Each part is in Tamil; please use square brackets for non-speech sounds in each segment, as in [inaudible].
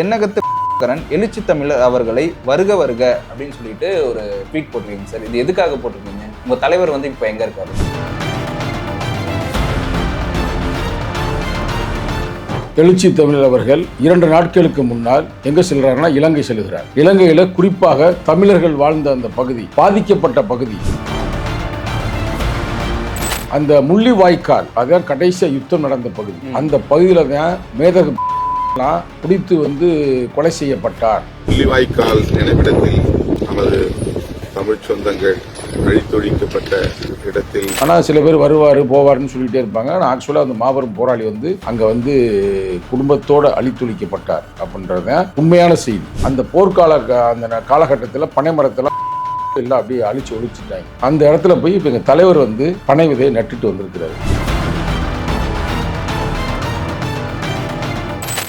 தென்னகத்து கரண் எழுச்சி தமிழர் அவர்களை வருக வருக அப்படின்னு சொல்லிட்டு ஒரு ட்வீட் போட்டிருக்கீங்க சார். இது எதுக்காக போட்டிருக்கீங்க? உங்க தலைவர் வந்து இப்போ எங்க இருக்காரு? எழுச்சி தமிழர் அவர்கள் இரண்டு நாட்களுக்கு முன்னால் எங்க செல்றாருன்னா இலங்கை செல்கிறார். இலங்கையில குறிப்பாக தமிழர்கள் வாழ்ந்த அந்த பகுதி பாதிக்கப்பட்ட பகுதி. அந்த முள்ளிவாய்க்கால் அதான் கடைசியா யுத்தம் நடந்த பகுதி. அந்த பகுதியில தான் மேதகு பிடித்து வந்து கொலை செய்யப்பட்டார். முள்ளிவாய்க்கால் நினைவிடத்தில் நமது தமிழ் சொந்தங்கள் அழித்தொழிக்கப்பட்ட இடத்தில் ஆனால் சில பேர் வருவார் போவார்னு சொல்லிட்டே இருப்பாங்க. ஆனால் ஆக்சுவலாக அந்த மாபெரும் போராளி வந்து அங்கே வந்து குடும்பத்தோட அழித்தொழிக்கப்பட்டார் அப்படின்றது உண்மையான செய்தி. அந்த போர்க்கால அந்த காலகட்டத்தில் பனைமரத்தில் எல்லாம் அப்படியே அழிச்சு ஒழிச்சிட்டாங்க. அந்த இடத்துல போய் இப்போ எங்கள் தலைவர் வந்து பனை விதையை நட்டுட்டு வந்திருக்கிறாரு.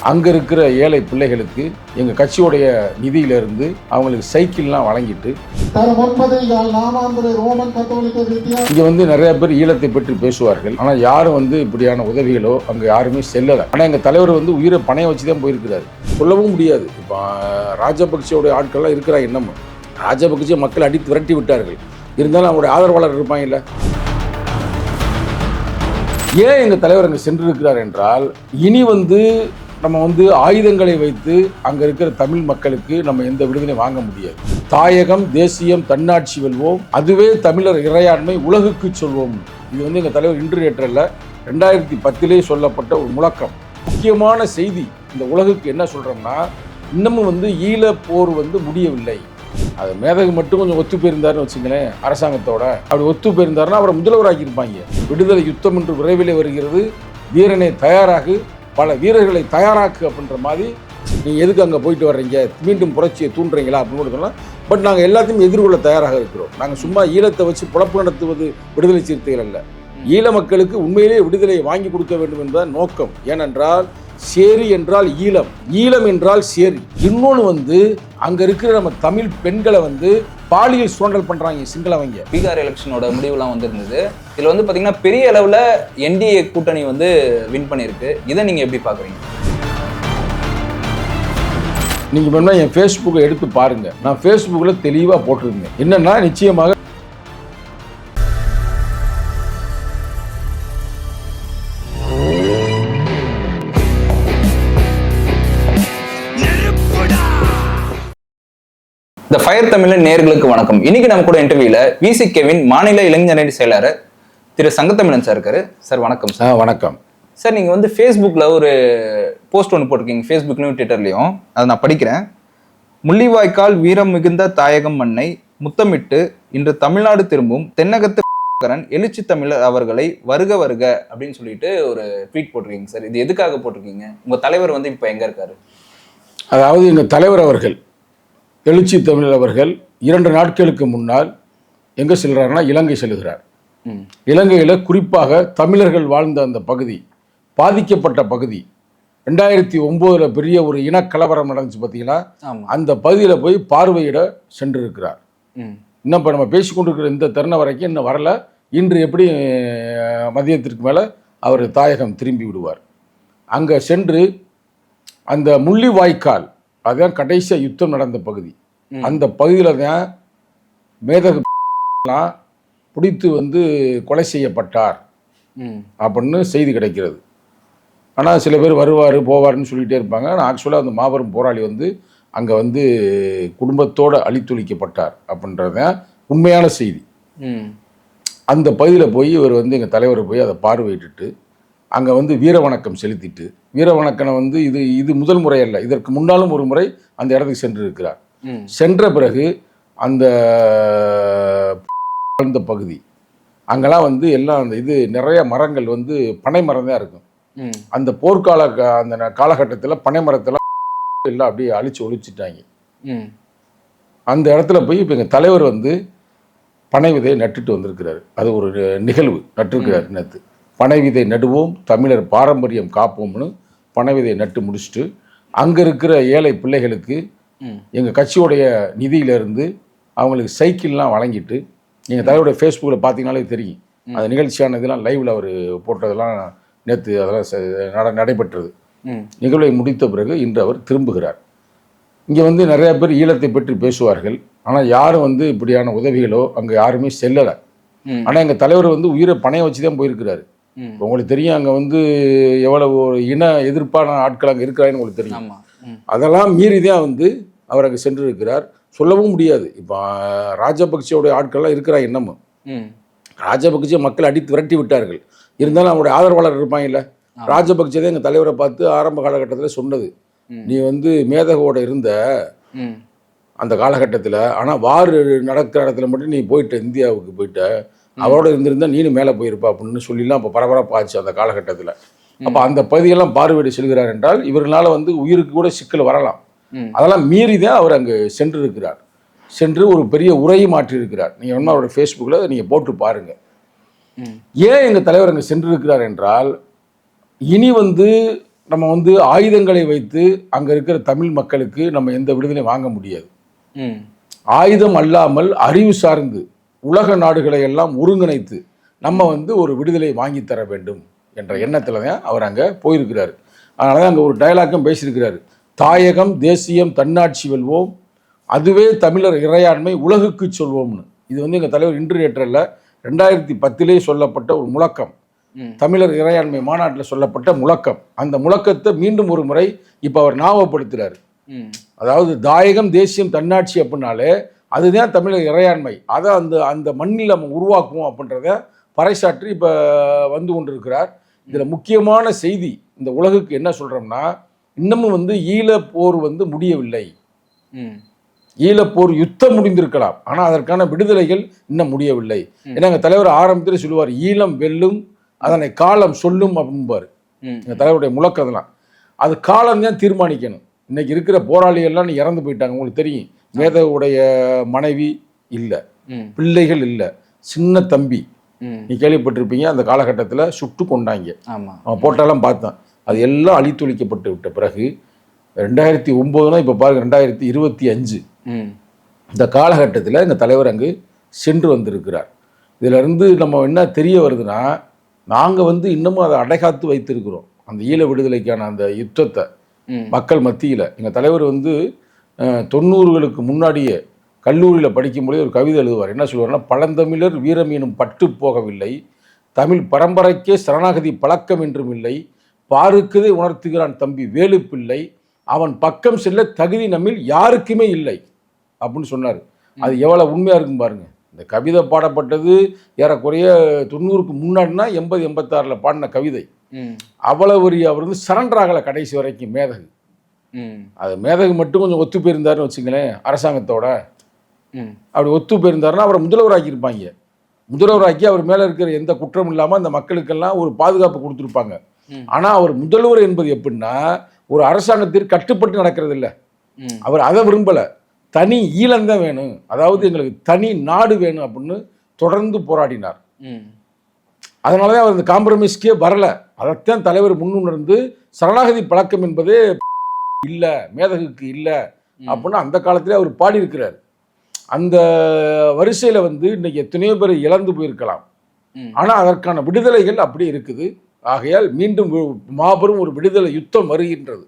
அங்கே இருக்கிற ஏழை பிள்ளைகளுக்கு எங்கள் கட்சியோடைய நிதியிலிருந்து அவங்களுக்கு சைக்கிள்லாம் வழங்கிட்டு இங்க வந்து நிறைய பேர் ஈழத்தை பற்றி பேசுவார்கள். ஆனா யாரும் வந்து இப்படியான உதவிகளோ அங்க யாருமே செல்லல. ஆனா எங்க தலைவர் வந்து உயிரை பணைய வச்சு தான் போயிருக்கிறாரு. சொல்லவும் முடியாது. இப்போ ராஜபக்சேவுடைய ஆட்கள்லாம் இருக்கிறாங்க இன்னமும் ராஜபக்சே மக்கள் அடித்து விரட்டி விட்டார்கள். இருந்தாலும் அவருடைய ஆதரவாளர் இருப்பாங்கல்ல. ஏன் எங்க தலைவர் அங்கே சென்றிருக்கிறார் என்றால் இனி வந்து நம்ம வந்து ஆயுதங்களை வைத்து அங்கே இருக்கிற தமிழ் மக்களுக்கு நம்ம எந்த விடுதலையும் வாங்க முடியாது. தாயகம் தேசியம் தன்னாட்சி வெல்வோம். அதுவே தமிழர் இறையாண்மை உலகுக்கு சொல்வோம். இது வந்து எங்கள் தலைவர் இன்று ஏற்றல்ல ரெண்டாயிரத்தி பத்திலே சொல்லப்பட்ட ஒரு முழக்கம். முக்கியமான செய்தி இந்த உலகுக்கு என்ன சொல்கிறோம்னா இன்னமும் வந்து ஈழ போர் வந்து முடியவில்லை. அது மேதகு மட்டும் கொஞ்சம் ஒத்து போயிருந்தாருன்னு வச்சுங்களேன் அரசாங்கத்தோட. அப்படி ஒத்து போயிருந்தாருன்னா அவரை முதல்வராக்கியிருப்பாங்க. விடுதலை யுத்தம் என்று விரைவிலே வருகிறது. வீரனை தயாராகு. பல வீரர்களை தயாராக்கு அப்படின்ற மாதிரி நீ எதுக்கு அங்கே போயிட்டு வர்றீங்க? மீண்டும் புரட்சியை தூண்டுறீங்களா அப்படின்னு கூட சொல்லலாம் பட் நாங்கள் எல்லாத்தையும் எதிர்கொள்ள தயாராக இருக்கிறோம். நாங்கள் சும்மா ஈழத்தை வச்சு புழப்பு நடத்துவது விடுதலை சிறுத்தைகள் அல்ல. ஈழ மக்களுக்கு உண்மையிலேயே விடுதலையை வாங்கி கொடுக்க வேண்டும் என்பதுதான் நோக்கம். ஏனென்றால் சேரி என்றால் ஈழம். ஈழம் என்றால் சேரி. இன்னொன்று வந்து அங்கே இருக்கிற நம்ம தமிழ் பெண்களை வந்து பாலியல் சுரண்டல் பண்ணுறாங்க சிங்களவங்க பீகார் எலெக்ஷனோட முடிவுலாம் வந்திருந்தது. இதுல வந்து பாத்தீங்கன்னா பெரிய அளவுல என்டிஏ கூட்டணி வந்து வின் பண்ணியிருக்கு. இதை நீங்க எப்படி பாக்குறீங்க? நீங்கள் வேணா என் ஃபேஸ்புக்கை எடுத்து பாருங்க. நான் ஃபேஸ்புக்கில் தெளிவாக போட்டிருந்தேன். என்னன்னா நிச்சயமாக ஃபயர் தமிழன் நேர்களுக்கு வணக்கம். இன்னைக்கு நம்ம கூட இன்டர்வியூல விசி கெவின் மாநில இளைஞரணி செயலாளர் திரு சங்கத்தமிழன் சார் இருக்காரு. சார் வணக்கம் சார் வணக்கம். சார் நீங்க வந்து ஃபேஸ்புக்ல ஒரு போஸ்ட் ஒன்று போட்டிருக்கீங்க. ஃபேஸ்புக்லயும் ட்விட்டர்லயும் அதை நான் படிக்கிறேன். முள்ளிவாய்க்கால் வீரம் மிகுந்த தாயகம் மண்ணை முத்தமிட்டு இன்று தமிழ்நாடு திரும்பும் தென்னகத்து கரண் எழுச்சி தமிழர் அவர்களை வருக வருக அப்படின்னு சொல்லிட்டு ஒரு ட்வீட் போட்டிருக்கீங்க சார் இது எதுக்காக போட்டிருக்கீங்க? உங்க தலைவர் வந்து இப்போ எங்க இருக்காரு? அதாவது எங்கள் தலைவர் அவர்கள் எழுச்சி தமிழர் அவர்கள் இரண்டு நாட்களுக்கு முன்னால் எங்கே செல்கிறாருன்னா இலங்கை செல்கிறார். இலங்கையில் குறிப்பாக தமிழர்கள் வாழ்ந்த அந்த பகுதி பாதிக்கப்பட்ட பகுதி ரெண்டாயிரத்தி ஒம்போதில் பெரிய ஒரு இனக்கலவரம் நடந்துச்சு பார்த்தீங்களா ஆமா. அந்த பகுதியில் போய் பார்வையிட சென்றிருக்கிறார். இன்னும் இப்போ நம்ம பேசி கொண்டிருக்கிற இந்த தருணம் வரைக்கும் இன்னும் வரல. இன்று எப்படி மதியத்திற்கு மேலே அவர் தாயகம் திரும்பி விடுவார். அங்கே சென்று அந்த முள்ளிவாய்க்கால் அதுதான் கடைசியாக யுத்தம் நடந்த பகுதி. அந்த பகுதியில் தான் மேதகு பிடித்து வந்து கொலை செய்யப்பட்டார். அப்படின்னு செய்தி கிடைக்கிறது. ஆனால் சில பேர் வருவார் போவார்னு சொல்லிகிட்டே இருப்பாங்க. ஆனால் ஆக்சுவலாக அந்த மாபெரும் போராளி வந்து அங்கே வந்து குடும்பத்தோட அழித்தொழிக்கப்பட்டார் அப்படின்றது தான் உண்மையான செய்தி. அந்த பகுதியில் போய் இவர் வந்து எங்கள் தலைவர் போய் அதை பார்வையிட்டுட்டு அங்கே வந்து வீர வணக்கம் செலுத்திட்டு வீர வணக்கனை வந்து இது இது முதல் முறை அல்ல இதற்கு முன்னாலும் ஒரு முறை அந்த இடத்துக்கு சென்று இருக்கிறார் சென்ற பிறகு அந்த [laughs] வாழ்ந்த பகுதி அங்கெல்லாம் வந்து எல்லாம் அந்த இது நிறைய மரங்கள் வந்து பனை மரம் தான் இருக்கும். அந்த போர்க்கால க- அந்த காலகட்டத்தில் பனை மரத்தெல்லாம் [laughs] எல்லாம் அப்படியே அழிச்சு ஒழிச்சிட்டாங்க. அந்த இடத்துல போய் இப்போ எங்கள் தலைவர் வந்து பனை விதையை நட்டுட்டு வந்திருக்கிறாரு. அது ஒரு நிகழ்வு நட்டிருக்கிறார் நேற்று பனை விதை நடுவோம் தமிழர் பாரம்பரியம் காப்போம்னு பனை விதையை நட்டு முடிச்சுட்டு அங்கே இருக்கிற ஏழை பிள்ளைகளுக்கு எங்கள் கட்சியோடைய நிதியிலிருந்து அவங்களுக்கு சைக்கிள்லாம் வழங்கிட்டு எங்கள் தலைவருடைய ஃபேஸ்புக்கில் பார்த்தீங்கனாலே தெரியும். அந்த நிகழ்ச்சியான இதெல்லாம் லைவில் அவர் போட்டதெல்லாம் நேற்று அதெல்லாம் நடைபெற்றது. நிகழ்வை முடித்த பிறகு இன்று அவர் திரும்புகிறார். இங்கே வந்து நிறைய பேர் ஈழத்தை பற்றி பேசுவார்கள். ஆனால் யாரும் வந்து இப்படியான உதவிகளோ அங்கே யாருமே செல்லலை. ஆனால் எங்கள் தலைவர் வந்து உயிரை பணைய வச்சு தான் போயிருக்கிறாரு. உங்களுக்கு தெரியும் அங்கே வந்து எவ்வளவு இன எதிர்ப்பான ஆட்கள் அங்கே இருக்கிறாங்கன்னு உங்களுக்கு தெரியும். அதெல்லாம் மீறி தான் வந்து அவர் அங்கே சென்றிருக்கிறார். சொல்லவும் முடியாது. இப்போ ராஜபக்சேவுடைய ஆட்கள்லாம் இருக்கிறாங்க இன்னமும். ராஜபக்சே மக்கள் அடித்து விரட்டி விட்டார்கள். இருந்தாலும் அவருடைய ஆதரவாளர் இருப்பாங்கல்ல ராஜபக்சே தான் எங்கள் தலைவரை பார்த்து ஆரம்ப காலகட்டத்தில் சொன்னது. நீ வந்து மேதகோட இருந்த அந்த காலகட்டத்தில் ஆனால் வார் நடக்கிற இடத்துல மட்டும் நீ போயிட்ட இந்தியாவுக்கு போயிட்ட. அவரோட இருந்திருந்தா நீனும் மேலே போயிருப்பா அப்படின்னு சொல்லிலாம் அப்போ பரபரப்பாச்சு அந்த காலகட்டத்தில். அப்போ அந்த பகுதியெல்லாம் பார்வையிட செல்கிறார் என்றால் இவர்களால் வந்து உயிருக்கு கூட சிக்கல் வரலாம். அதெல்லாம் மீறி தான் அவர் அங்கு சென்றிருக்கிறார். சென்று ஒரு பெரிய உரையை மாற்றியிருக்கிறார். நீங்கள் வேணுமா அவரோட ஃபேஸ்புக்கில் நீங்கள் போட்டு பாருங்கள் ஏன் எங்கள் தலைவர் அங்கே சென்றிருக்கிறார் என்றால் இனி வந்து நம்ம வந்து ஆயுதங்களை வைத்து அங்கே இருக்கிற தமிழ் மக்களுக்கு நம்ம எந்த விடுதலையும் வாங்க முடியாது. ஆயுதம் அல்லாமல் அறிவு சார்ந்து உலக நாடுகளை எல்லாம் ஒருங்கிணைத்து நம்ம வந்து ஒரு விடுதலை வாங்கி தர வேண்டும் என்ற எண்ணத்தில் தான் அவர் அங்கே போயிருக்கிறார். அதனால தான் அங்கே ஒரு டயலாக்கும் பேசியிருக்கிறாரு. தாயகம் தேசியம் தன்னாட்சி வெல்வோம். அதுவே தமிழர் இறையாண்மை உலகுக்கு சொல்வோம்னு. இது வந்து எங்கள் தலைவர் இன்று ஏற்றல்ல ரெண்டாயிரத்தி பத்திலே சொல்லப்பட்ட ஒரு முழக்கம். தமிழர் இறையாண்மை மாநாட்டில் சொல்லப்பட்ட முழக்கம். அந்த முழக்கத்தை மீண்டும் ஒரு முறை இப்போ அவர் ஞாபகப்படுத்துகிறார் அதாவது தாயகம் தேசியம் தன்னாட்சி அப்படின்னாலே அதுதான் தமிழர் இறையாண்மை. அதை அந்த அந்த மண்ணில் நம்ம உருவாக்குவோம் அப்படின்றத பறைசாற்றி இப்போ வந்து கொண்டிருக்கிறார். இதில் முக்கியமான செய்தி இந்த உலகுக்கு என்ன சொல்கிறோம்னா இன்னமும் வந்து ஈழப் போர் வந்து முடியவில்லை. ஈழப்போர் யுத்தம் முடிந்திருக்கலாம். ஆனால் அதற்கான விடுதலைகள் இன்னும் முடியவில்லை. ஏன்னா எங்கள் தலைவர் ஆரம்பத்தில் சொல்லுவார் ஈழம் வெல்லும் அதனை காலம் சொல்லும் அப்படிம்பார். ம். எங்கள் தலைவருடைய முழக்கம் அதெல்லாம் அது காலம் தான் தீர்மானிக்கணும். இன்னைக்கு இருக்கிற போராளிகள்லாம் இறந்து போயிட்டாங்க உங்களுக்கு தெரியும். மேதவுடைய மனைவி இல்லை. பிள்ளைகள் இல்லை. சின்ன தம்பி. நீ கேள்விப்பட்டிருப்பீங்க அந்த காலகட்டத்தில் சுட்டு கொண்டாங்க. அவன் போட்டாலாம் பார்த்தேன். அது எல்லாம் அழித்தொழிக்கப்பட்டு விட்ட பிறகு ரெண்டாயிரத்தி ஒம்போதுனா இப்போ பாருங்க ரெண்டாயிரத்தி இருபத்தி அஞ்சு. இந்த காலகட்டத்தில் எங்கள் தலைவர் அங்கு சென்று வந்திருக்கிறார். இதிலிருந்து நம்ம என்ன தெரிய வருதுன்னா நாங்கள் வந்து இன்னமும் அதை அடைகாத்து வைத்திருக்கிறோம். அந்த ஈழ விடுதலைக்கான அந்த யுத்தத்தை மக்கள் மத்தியில். எங்கள் தலைவர் வந்து தொண்ணூறுகளுக்கு முன்னாடியே கல்லூரியில் படிக்கும்போதே ஒரு கவிதை எழுதுவார். என்ன சொல்லுவார்னா பழந்தமிழர் வீரமீனும் பட்டு போகவில்லை தமிழ் பரம்பரைக்கே சரணாகதி பழக்கம் என்றும் இல்லை பாருக்குதை உணர்த்துகிறான் தம்பி வேலுப்பிள்ளை அவன் பக்கம் செல்ல தகுதி நம்மில் யாருக்குமே இல்லை அப்படின்னு சொன்னார். அது எவ்வளோ உண்மையாக இருக்கும் பாருங்க. இந்த கவிதை பாடப்பட்டது ஏறக்குறைய தொண்ணூறுக்கு முன்னாடினா எண்பது எண்பத்தாறில் பாடின கவிதை. அவ்வளவு அவர் வந்து சரண்டர் ஆகலை கடைசி வரைக்கும் மேதகு. அது மேதகு மட்டும் கொஞ்சம் ஒத்து போயிருந்தாருன்னு வச்சுங்களேன் அரசாங்கத்தோட. அப்படி ஒத்து போயிருந்தாருன்னா அவரை முதல்வராக்கியிருப்பாங்க. முதல்வராக்கி அவர் மேலே இருக்கிற எந்த குற்றம் இல்லாமல் அந்த மக்களுக்கெல்லாம் ஒரு பாதுகாப்பு கொடுத்துருப்பாங்க. ஆனால் அவர் முதல்வர் என்பது எப்படின்னா ஒரு அரசாங்கத்திற்கு கட்டுப்பட்டு நடக்கிறது இல்லை அவர் அதை விரும்பலை. தனி ஈழம்தான் வேணும். அதாவது எங்களுக்கு தனி நாடு வேணும் அப்படின்னு தொடர்ந்து போராடினார். அதனால தான் அவர் இந்த காம்ப்ரமைஸ்க்கே வரல. அதைத்தான் தலைவர் முன்னுணர்ந்து சரணாகதி பழக்கம் என்பதே இல்லை மேதகுக்கு இல்லை அப்படின்னு அந்த காலத்திலே அவர் பாடியிருக்கிறார். அந்த வரிசையில் வந்து இன்னைக்கு எத்தனையோ பேர் இழந்து போயிருக்கலாம். ஆனால் அதற்கான விடுதலைகள் அப்படி இருக்குது. ஆகையால் மீண்டும் மாபெரும் ஒரு விடுதலை யுத்தம் வருகின்றது.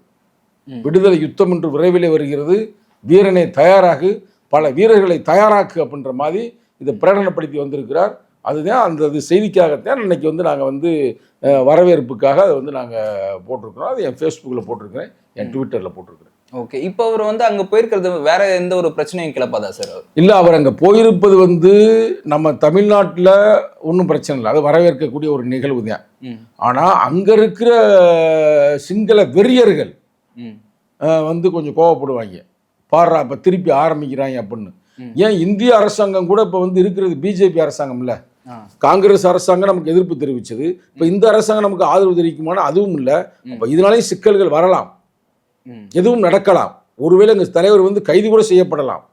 விடுதலை யுத்தம் என்று விரைவிலே வருகிறது. வீரனை தயாராகு பல வீரர்களை தயாராக்கு அப்படின்ற மாதிரி இதை பிரகடனப்படுத்தி வந்திருக்கிறார். அதுதான் அந்த இது செய்திக்காகத்தான் இன்னைக்கு வந்து நாங்கள் வந்து வரவேற்புக்காக அதை வந்து நாங்கள் போட்டிருக்கிறோம். அது என் ஃபேஸ்புக்கில் போட்டிருக்கிறேன் என் ட்விட்டரில் போட்டிருக்கிறேன். ஓகே. இப்போ அவர் வந்து அங்க போயிருக்கிறது வேற எந்த ஒரு பிரச்சனையும் கிளப்பாதா சார் இல்லை அவர் அங்கே போயிருப்பது வந்து நம்ம தமிழ்நாட்டில் ஒன்றும் பிரச்சனை இல்லை. அது வரவேற்கக்கூடிய ஒரு நிகழ்வு தான். ஆனால் அங்கே இருக்கிற சிங்கள வெறியர்கள் வந்து கொஞ்சம் கோவப்படுவாங்க. பாடுறா இப்போ திருப்பி ஆரம்பிக்கிறாங்க அப்படின்னு. ஏன் இந்திய அரசாங்கம் கூட இப்போ வந்து இருக்கிறது பிஜேபி அரசாங்கம் இல்லை? காங்கிரஸ் அரசாங்கம் நமக்கு எதிர்ப்பு தெரிவிச்சது. இப்போ இந்த அரசாங்கம் நமக்கு ஆதரவு தெரிவிக்குமானா அதுவும் இல்லை. அப்போ இதனாலேயும் சிக்கல்கள் வரலாம். எதுவும் நடக்கலாம். ஒருவேளை எங்கள் தலைவர் வந்து கைது கூட செய்யப்படலாம்.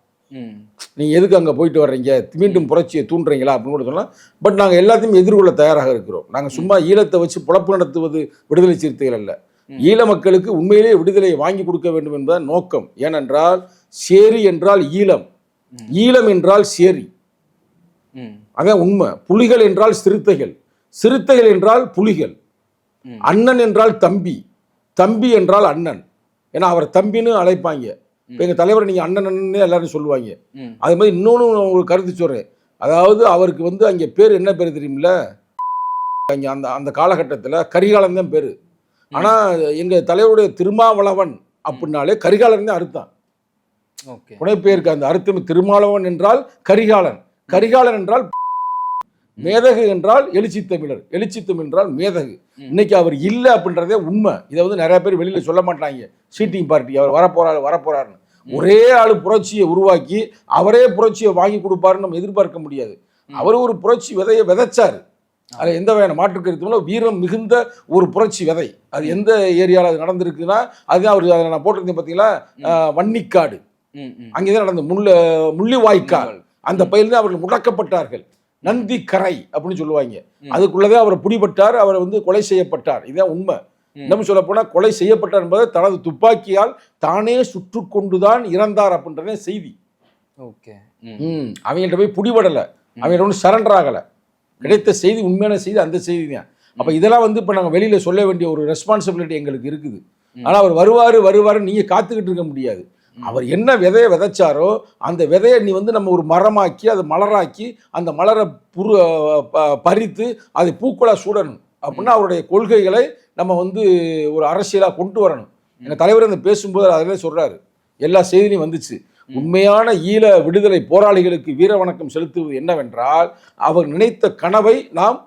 நீங்கள் எதுக்கு அங்கே போயிட்டு வர்றீங்க? மீண்டும் புரட்சியை தூண்டுறீங்களா? அப்படின்னு கூட சொல்லலாம் பட் நாங்கள் எல்லாத்தையும் எதிர்கொள்ள தயாராக இருக்கிறோம். நாங்கள் சும்மா ஈழத்தை வச்சு புழப்பு நடத்துவது விடுதலை சிறுத்தைகள் அல்ல. ஈழ மக்களுக்கு உண்மையிலேயே விடுதலையை வாங்கி கொடுக்க வேண்டும் என்பதுதான் நோக்கம். ஏனென்றால் சேரி என்றால் ஈழம். ஈழம் என்றால் சேரி. அதான் உண்மை. புலிகள் என்றால் சிறுத்தைகள். சிறுத்தைகள் என்றால் புலிகள். அண்ணன் என்றால் தம்பி. தம்பி என்றால் அண்ணன். ஏன்னா அவர் தம்பின்னு அழைப்பாங்க. இப்போ எங்கள் தலைவரை நீங்கள் அண்ணன் அண்ணனே எல்லாரும் சொல்லுவாங்க. அது மாதிரி இன்னொன்று ஒரு கருத்து சொல்கிறேன் அதாவது அவருக்கு வந்து அங்கே பேர் என்ன பேர் தெரியுமில்ல? அங்கே அந்த அந்த காலகட்டத்தில் கரிகாலன் தான் பேர். ஆனால் எங்கள் தலைவருடைய திருமாவளவன் அப்படின்னாலே கரிகாலன் தான் அர்த்தம். ஓகே. புனைப்பெயருக்கு அந்த அர்த்தம் திருமாவளவன் என்றால் கரிகாலன். கரிகாலன் என்றால் மேதகு என்றால் எழுச்சி தமிழர். எழுச்சி தமிழ் என்றால் மேதகு. இன்னைக்கு அவர் இல்லை அப்படின்றதே உண்மை. இதை வந்து நிறைய பேர் வெளியில் சொல்ல மாட்டாங்க சீட்டிங் பார்ட்டி அவர் வரப்போறாரு வரப்போறாருன்னு. ஒரே ஆளு புரட்சியை உருவாக்கி அவரே புரட்சியை வாங்கி கொடுப்பாருன்னு நம்ம எதிர்பார்க்க முடியாது. அவர் ஒரு புரட்சி விதையை விதைச்சாரு. அதில் எந்த வகையான மாற்று கருத்துமோ வீரம் மிகுந்த ஒரு புரட்சி விதை. அது எந்த ஏரியாவில் அது நடந்திருக்குன்னா அதுதான் அவர் அதை நான் போட்டிருந்தேன் பார்த்தீங்களா வன்னிக்காடு. ம். அங்கேதான் நடந்த முள்ள முள்ளிவாய்க்கால். அந்த பயிலிருந்து அவர்கள் முடக்கப்பட்டார்கள். நந்தி கரை அப்படின்னு சொல்லுவாங்க. ம். அதுக்குள்ளதே அவர் பிடிபட்டார் அவர் வந்து கொலை செய்யப்பட்டார். இதுதான் உண்மை. ம். இன்னும் சொல்ல போனா கொலை செய்யப்பட்டார் என்பதை தனது துப்பாக்கியால் தானே சுட்டு கொண்டுதான் இறந்தார் அப்படின்றதே செய்தி. ஓகே. ம். ம். அவங்கள்ட்ட போய் பிடிபடலை. அவங்கள்ட்ட ஒன்றும் சரண்டர் ஆகலை. கிடைத்த செய்தி உண்மையான செய்தி அந்த செய்தி தான். அப்போ இதெல்லாம் வந்து இப்போ நாங்கள் வெளியில் சொல்ல வேண்டிய ஒரு ரெஸ்பான்சிபிலிட்டி எங்களுக்கு இருக்குது. ஆனால் அவர் வருவார் வருவார் நீங்கள் காத்துக்கிட்டு இருக்க முடியாது. அவர் என்ன விதையை விதைச்சாரோ அந்த விதையை நீ வந்து நம்ம ஒரு மரமாக்கி அதை மலராக்கி அந்த மலரை புரு பறித்து அதை பூக்களாக சூடணும். அப்படின்னா அவருடைய கொள்கைகளை நம்ம வந்து ஒரு அரசியலாக கொண்டு வரணும். எங்கள் தலைவர் அந்த பேசும்போது அதிலே சொல்கிறாரு எல்லா செய்திலையும் வந்துச்சு. உண்மையான ஈழ விடுதலை போராளிகளுக்கு வீர வணக்கம் செலுத்துவது என்னவென்றால் அவர் நினைத்த கனவை நாம்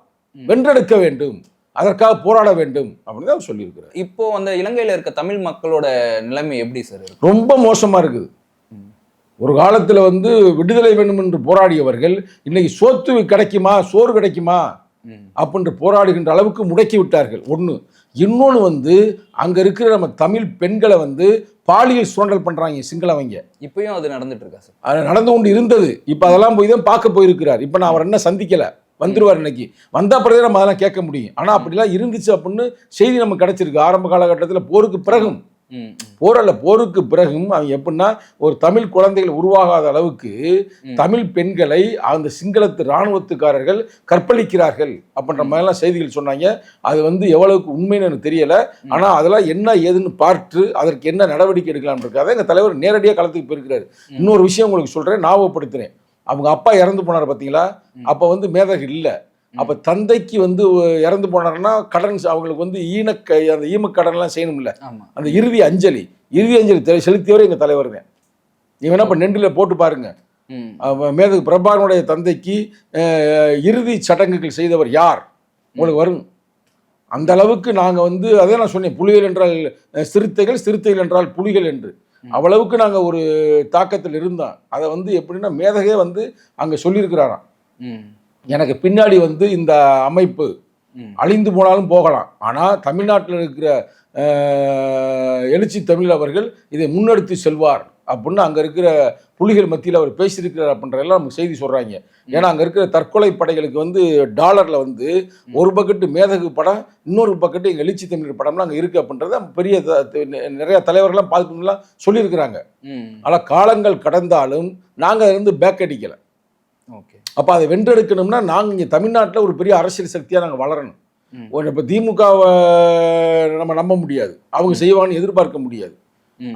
வென்றெடுக்க வேண்டும். அதற்காக போராட வேண்டும் அப்படின்னு தான் சொல்லியிருக்கிறார். இப்போ அந்த இலங்கையில இருக்க தமிழ் மக்களோட நிலைமை எப்படி சார் ரொம்ப மோசமா இருக்குது. ஒரு காலத்துல வந்து விடுதலை வேண்டும் என்று போராடியவர்கள் இன்னைக்கு சோத்து கிடைக்குமா? சோறு கிடைக்குமா. அப்படின்று போராடுகின்ற அளவுக்கு முடக்கி விட்டார்கள். ஒன்று இன்னொன்று வந்து அங்கே இருக்கிற நம்ம தமிழ் பெண்களை வந்து பாலியல் சுரண்டல் பண்ணுறாங்க சிங்களவங்க இப்பயும் அது நடந்துட்டு இருக்கா சார்? அது நடந்து கொண்டு இருந்தது. இப்போ அதெல்லாம் போய் தான் பார்க்க போயிருக்கிறார். இப்போ நான் அவர் என்ன சந்திக்கல. வந்துருவார் இன்னைக்கு. வந்த பிறகு நம்ம அதெல்லாம் கேட்க முடியும். ஆனால் அப்படிலாம் இருந்துச்சு அப்படின்னு செய்தி நமக்கு கிடைச்சிருக்கு. ஆரம்ப காலகட்டத்தில் போருக்கு பிறகும். போரல்ல போருக்கு பிறகும் அவன் எப்படின்னா ஒரு தமிழ் குழந்தைகள் உருவாகாத அளவுக்கு. தமிழ் பெண்களை அந்த சிங்களத்து இராணுவத்துக்காரர்கள் கற்பழிக்கிறார்கள் அப்படின்ற மாதிரிலாம் செய்திகள் சொன்னாங்க. அது வந்து எவ்வளவுக்கு உண்மைன்னு எனக்கு தெரியல. ஆனால் அதெல்லாம் என்ன ஏதுன்னு பார்த்து அதற்கு என்ன நடவடிக்கை எடுக்கலாம்ன்றக்காக எங்கள் தலைவர் நேரடியாக களத்துக்கு போயிருக்கிறாரு. இன்னொரு விஷயம் உங்களுக்கு சொல்கிறேன் ஞாபகப்படுத்துறேன் அவங்க அப்பா இறந்து போனார் பார்த்தீங்களா அப்போ வந்து மேதகு இல்லை. அப்போ தந்தைக்கு வந்து இறந்து போனாருன்னா கடன் அவங்களுக்கு வந்து ஈனக்க அந்த ஈமக்கடன்லாம் செய்யணும்ல. அந்த இறுதி அஞ்சலி. இறுதி அஞ்சலி செலுத்தியவர் எங்கள் தலைவர் தான் நீங்க வேணா இப்போ நெண்டில் போட்டு பாருங்க. மேதகு பிரபாகரனுடைய தந்தைக்கு இறுதி சடங்குகள் செய்தவர் யார்? உங்களுக்கு வரும். அந்த அளவுக்கு நாங்கள் வந்து அதே நான் சொன்னேன் புலிகள் என்றால் சிறுத்தைகள் சிறுத்தைகள் என்றால் புலிகள் என்று. அவ்வளவுக்கு நாங்கள் ஒரு தாக்கத்தில் இருந்தோம். அதை வந்து எப்படின்னா மேதகே வந்து அங்கே சொல்லியிருக்கிறாராம். எனக்கு பின்னாடி வந்து இந்த அமைப்பு. அழிந்து போனாலும் போகலாம். ஆனால் தமிழ்நாட்டில் இருக்கிற எழுச்சி தமிழ் அவர்கள் இதை முன்னெடுத்து செல்வார். அப்படின்னு அங்கே இருக்கிற புலிகள் மத்தியில் அவர் பேசியிருக்கிறார் அப்படின்றதெல்லாம் நமக்கு செய்தி சொல்கிறாங்க ஏன்னா அங்கே இருக்கிற தற்கொலை படைகளுக்கு வந்து டாலரில் வந்து ஒரு பக்கெட்டு மேதகு படம் இன்னொரு பக்கெட்டு எங்கள் எழுச்சி தமிழர் படம்லாம் அங்கே இருக்குது அப்படின்றத பெரிய நிறைய தலைவர்கள்லாம் பார்த்துலாம் சொல்லியிருக்கிறாங்க. ஆனால் காலங்கள் கடந்தாலும் நாங்கள் இருந்து பேக் அடிக்கலை. ஓகே. அப்போ அதை வென்றெடுக்கணும்னா நாங்கள் இங்கே தமிழ்நாட்டில் ஒரு பெரிய அரசியல் சக்தியாக நாங்கள் வளரணும். இப்போ திமுகவை நம்ம நம்ப முடியாது. அவங்க செய்வாங்கன்னு எதிர்பார்க்க முடியாது.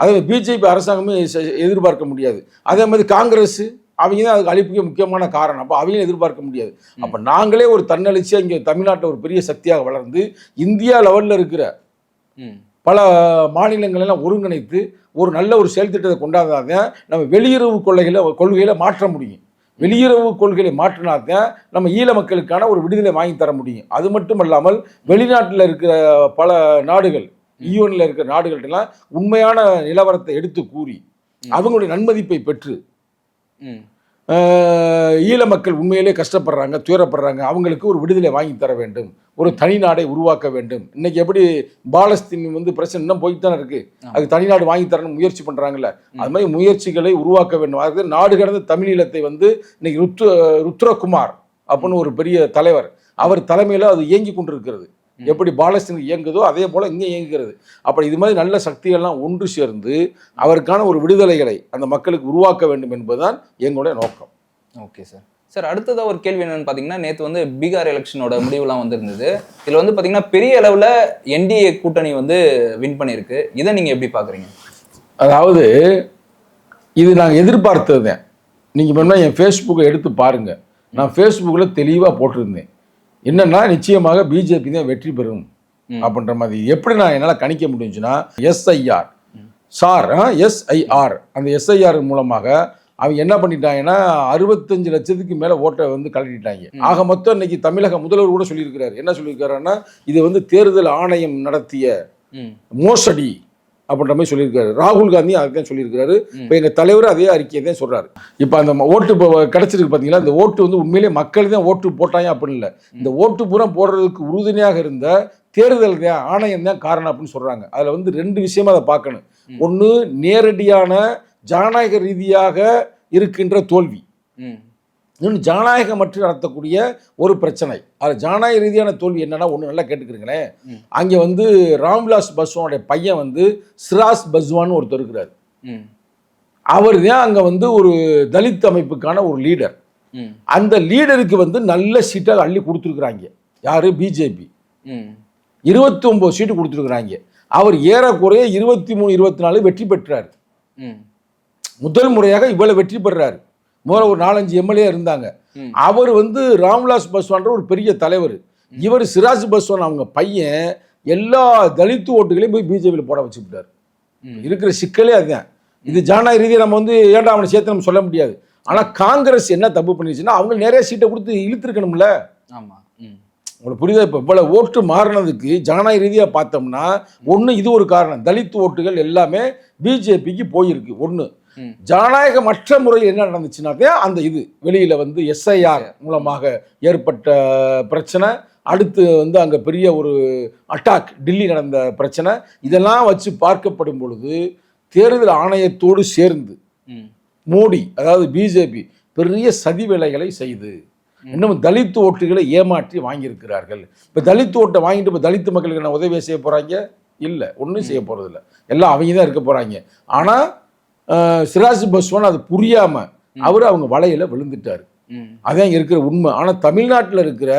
அதே பிஜேபி அரசாங்கமே எதிர்பார்க்க முடியாது. அதே மாதிரி காங்கிரஸ் அவங்க தான் அதுக்கு அழிப்புக்கு முக்கியமான காரணம். அப்போ அவங்களும் எதிர்பார்க்க முடியாது. அப்போ நாங்களே ஒரு தன்னெழுச்சியாக இங்கே தமிழ்நாட்டில் ஒரு பெரிய சக்தியாக வளர்ந்து இந்தியா லெவலில் இருக்கிற. பல மாநிலங்களெல்லாம் ஒருங்கிணைத்து ஒரு நல்ல ஒரு செயல் திட்டத்தை கொண்டாதான் நம்ம வெளியுறவு கொள்கைகளை கொள்கையில மாற்ற முடியும். வெளியுறவு கொள்கையை மாற்றினாதான் நம்ம ஈழ மக்களுக்கான ஒரு விடுதலை வாங்கி தர முடியும். அது மட்டும் இல்லாமல் வெளிநாட்டில் இருக்கிற பல நாடுகள் ஈயோனில் இருக்கிற நாடுகள்ட்டெல்லாம் உண்மையான நிலவரத்தை எடுத்து கூறி அவங்களுடைய நன்மதிப்பை பெற்று ஈழ மக்கள் உண்மையிலே கஷ்டப்படுறாங்க துயரப்படுறாங்க அவங்களுக்கு ஒரு விடுதலை வாங்கி தர வேண்டும் ஒரு தனி நாடை உருவாக்க வேண்டும். இன்னைக்கு எப்படி பாலஸ்தீன் வந்து பிரச்சனை இன்னும் போயிட்டு தானே இருக்கு அதுக்கு தனிநாடு வாங்கி தரணும் முயற்சி பண்றாங்கல்ல. அது மாதிரி முயற்சிகளை உருவாக்க வேண்டும். அது நாடு கடந்த தமிழீழத்தை வந்து இன்னைக்கு ருத்ர ருத்ரகுமார் அப்படின்னு ஒரு பெரிய தலைவர் அவர் தலைமையில் அது இயங்கி கொண்டிருக்கிறது. எப்படி பாலஸ்தீன் இயங்குதோ அதே போல இங்கே இயங்குகிறது. அப்படி இது மாதிரி நல்ல சக்திகள்லாம் ஒன்று சேர்ந்து அவருக்கான ஒரு விடுதலைகளை அந்த மக்களுக்கு உருவாக்க வேண்டும் என்பதுதான் எங்களுடைய நோக்கம். Okay sir. சார் அடுத்ததா ஒரு கேள்வி என்னன்னு பாத்தீங்கன்னா நேத்து வந்து பீகார் எலெக்ஷனோட முடிவுலாம் வந்திருந்தது. இதுல வந்து பாத்தீங்கன்னா பெரிய அளவுல என்டிஏ கூட்டணி வந்து வின் பண்ணியிருக்கு. இதை நீங்க எப்படி பாக்குறீங்க? அதாவது இது நாங்கள் எதிர்பார்த்தது தான் நீங்கள் வேணா என் ஃபேஸ்புக்கை எடுத்து பாருங்க. நான் ஃபேஸ்புக்கில் தெளிவாக போட்டிருந்தேன். என்னன்னா நிச்சயமாக பிஜேபி தான் வெற்றி பெறும். அப்படின்ற மாதிரி. எப்படி நான் என்னால் கணிக்க முடிஞ்சுன்னா எஸ்ஐஆர் சார் எஸ்ஐஆர் அந்த எஸ்ஐஆர் மூலமாக அவங்க என்ன பண்ணிட்டாங்கன்னா அறுபத்தஞ்சு லட்சத்துக்கு மேலே ஓட்டை வந்து கலட்டிட்டாங்க ஆக மொத்தம் இன்னைக்கு தமிழக முதல்வர் கூட சொல்லியிருக்கிறாரு. என்ன சொல்லியிருக்காருன்னா இது வந்து தேர்தல் ஆணையம் நடத்திய மோசடி. அப்படின்ற மாதிரி சொல்லியிருக்காரு. ராகுல் காந்தி அதுதான் சொல்லியிருக்காரு இப்போ எங்கள் தலைவர் அதே அறிக்கையை தான் சொல்றாரு. இப்போ அந்த ஓட்டு இப்போ கிடைச்சிருக்கு பார்த்தீங்களா இந்த ஓட்டு வந்து உண்மையிலேயே மக்கள் தான் ஓட்டு போட்டாங்க அப்படின்னு இல்லை. இந்த ஓட்டு பூரா போடுறதுக்கு உறுதுணையாக இருந்த தேர்தல் தான் ஆணையம் தான் காரணம் அப்படின்னு சொல்றாங்க. அதில் வந்து ரெண்டு விஷயமா அதை பார்க்கணும். ஒன்று நேரடியான ஜனநாயக ரீதியாக இருக்கின்ற தோல்வி. இன்னொன்று ஜனநாயகமற்று நடத்தக்கூடிய ஒரு பிரச்சனை. அது ஜனநாயக ரீதியான தோல்வி என்னன்னா ஒன்று நல்லா கேட்டுக்கிறீங்களேன். அங்கே வந்து ராம்விலாஸ் பஸ்வானுடைய பையன் வந்து சிராஸ் பஸ்வான் ஒருத்தர் இருக்கிறார். ம். அவர் தான் அங்கே வந்து ஒரு தலித் அமைப்புக்கான ஒரு லீடர். அந்த லீடருக்கு வந்து நல்ல சீட்டாக அள்ளி கொடுத்துருக்குறாங்க. யாரு? பிஜேபி. ம். இருபத்தி ஒன்பது சீட்டு கொடுத்துருக்குறாங்க. அவர் ஏறக்குறைய இருபத்தி மூணு இருபத்தி நாலு வெற்றி பெற்றார். ம். முதல் முறையாக இவ்வளவு வெற்றி பெறாரு. முதல்ல ஒரு நாலஞ்சு எம்எல்ஏ இருந்தாங்க. அவர் வந்து ராம்விலாஸ் பஸ்வான்ற ஒரு பெரிய தலைவர். இவர் சிராஜ் பஸ்வான் அவங்க பையன் எல்லா தலித்து ஓட்டுகளையும் போய் பிஜேபியில் போட வச்சுக்கிட்டார். இருக்கிற சிக்கலே அதுதான். இது ஜனநாயக ரீதியாக நம்ம வந்து ஏன்டா அவனை சேர்த்து நம்ம சொல்ல முடியாது. ஆனால் காங்கிரஸ் என்ன தப்பு பண்ணிடுச்சுன்னா அவங்க நிறைய சீட்டை கொடுத்து இழுத்துருக்கணும்ல. ஆமா. ம். உங்களுக்கு புரியுதா? இப்போ இவ்வளவு ஓட்டு மாறினதுக்கு ஜனநாயக ரீதியாக பார்த்தோம்னா ஒன்று இது ஒரு காரணம். தலித் ஓட்டுகள் எல்லாமே பிஜேபிக்கு போயிருக்கு. ஒன்று. ஜனநாயகமற்ற முறையில் என்ன நடந்துச்சுனாக்கே அந்த இது வெளியில வந்து எஸ்ஐஆர் மூலமாக ஏற்பட்ட பிரச்சனை அடுத்து வந்து அங்கே பெரிய ஒரு அட்டாக் டில்லி நடந்த பிரச்சனை இதெல்லாம் வச்சு பார்க்கப்படும் பொழுது தேர்தல் ஆணையத்தோடு சேர்ந்து மோடி அதாவது பிஜேபி பெரிய சதி வேலைகளை செய்து இன்னும் தலித் ஓட்டுகளை ஏமாற்றி வாங்கியிருக்கிறார்கள். இப்போ தலித் ஓட்டை வாங்கிட்டு இப்போ தலித் மக்களுக்கு என்ன உதவியை செய்ய போகிறாங்க இல்லை ஒன்றும் செய்ய போகிறதில்ல எல்லாம் அவங்க தான் இருக்க போகிறாங்க ஆனால் சிராஜ் பஸ்வான் அது புரியாமல் அவர் அவங்க வலையில விழுந்துட்டார். அதான் இருக்கிற உண்மை. ஆனால் தமிழ்நாட்டில் இருக்கிற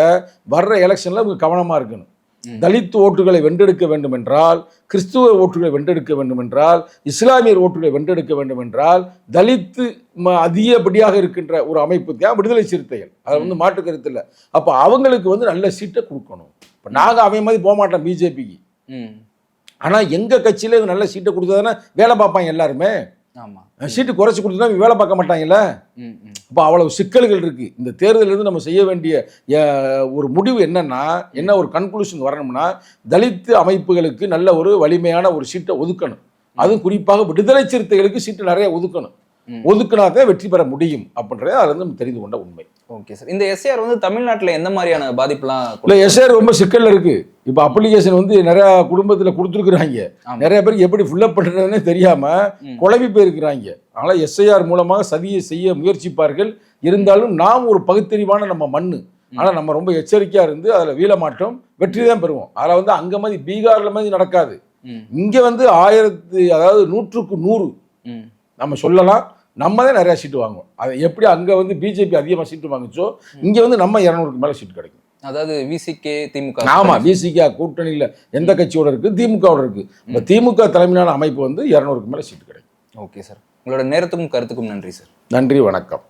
வர்ற எலெக்ஷனில் அவங்க கவனமாக இருக்கணும். தலித் ஓட்டுகளை வென்றெடுக்க வேண்டும் என்றால் கிறிஸ்துவ ஓட்டுகளை வென்றெடுக்க வேண்டும் என்றால் இஸ்லாமியர் ஓட்டுகளை வென்றெடுக்க வேண்டும் என்றால் தலித்து ம- அதிகப்படியாக இருக்கின்ற ஒரு அமைப்பு தான் விடுதலை சிறுத்தைகள். அது வந்து மாற்று கருத்து இல்லை. அப்போ அவங்களுக்கு வந்து நல்ல சீட்டை கொடுக்கணும். இப்போ நாங்கள் அவன் மாதிரி போக மாட்டோம் பிஜேபிக்கு. ஆனால் எங்கள் கட்சியில் நல்ல சீட்டை கொடுத்தா வேலை பார்ப்பாங்க எல்லாருமே? சீட்டு குறைச்சி கொடுத்தா வேலை பார்க்க மாட்டாங்கல்ல? இப்போ அவ்வளவு சிக்கல்கள் இருக்கு. இந்த தேர்தலிருந்து நம்ம செய்ய வேண்டிய ஒரு முடிவு என்னன்னா என்ன ஒரு கன்க்ளூஷன் வரணும்னா தலித் அமைப்புகளுக்கு நல்ல ஒரு வலிமையான ஒரு சீட்டை ஒதுக்கணும். அதுவும் குறிப்பாக விடுதலை சிறுத்தைகளுக்கு சீட்டு நிறைய ஒதுக்கணும். ம். ஒதுக்கினா தான் வெற்றி பெற முடியும் அப்படின்றத அதுல இருந்து நம்ம தெரிந்து கொண்ட உண்மை. Okay sir. இந்த எஸ்ஏஆர் வந்து தமிழ்நாட்டுல எந்த மாதிரியான பாதிப்புலாம் இல்லை எஸ்ஆர் ரொம்ப சிக்கல்ல இருக்கு. இப்போ அப்ளிகேஷன் வந்து நிறைய குடும்பத்தில் கொடுத்துருக்குறாங்க. நிறைய பேருக்கு எப்படி ஃபில்லப் பண்ணுறதுன்னு தெரியாம ம். குழம்பி போயிருக்கிறாங்க. அதனால் எஸ்ஐஆர் மூலமாக சதியை செய்ய முயற்சிப்பார்கள். இருந்தாலும் நாம் ஒரு பகுத்தறிவான நம்ம மண்ணு. ஆனால் நம்ம ரொம்ப எச்சரிக்கையா இருந்து அதில் வீழ மாட்டோம். வெற்றி தான் பெறுவோம். அதில் வந்து அங்கே மாதிரி பீகார்ல மாதிரி நடக்காது. இங்கே வந்து ஆயிரத்து அதாவது நூற்றுக்கு நூறு. நம்ம சொல்லலாம். நம்ம தான் நிறையா சீட்டு வாங்குவோம். அதை எப்படி அங்கே வந்து பிஜேபி அதிகமாக சீட்டு வாங்குச்சோ இங்கே வந்து நம்ம இரநூறுக்கு மேலே சீட்டு கிடைக்கும். அதாவது விசிகே திமுக. ஆமா பிசிகா கூட்டணியில் எந்த கட்சியோட இருக்கு? திமுகவோட இருக்கு. இப்போ திமுக தலைமையிலான அமைப்பு வந்து இரநூறுக்கு மேலே சீட்டு கிடைக்கும். ஓகே சார் உங்களோட நேரத்துக்கும் கருத்துக்கும் நன்றி சார் நன்றி வணக்கம்.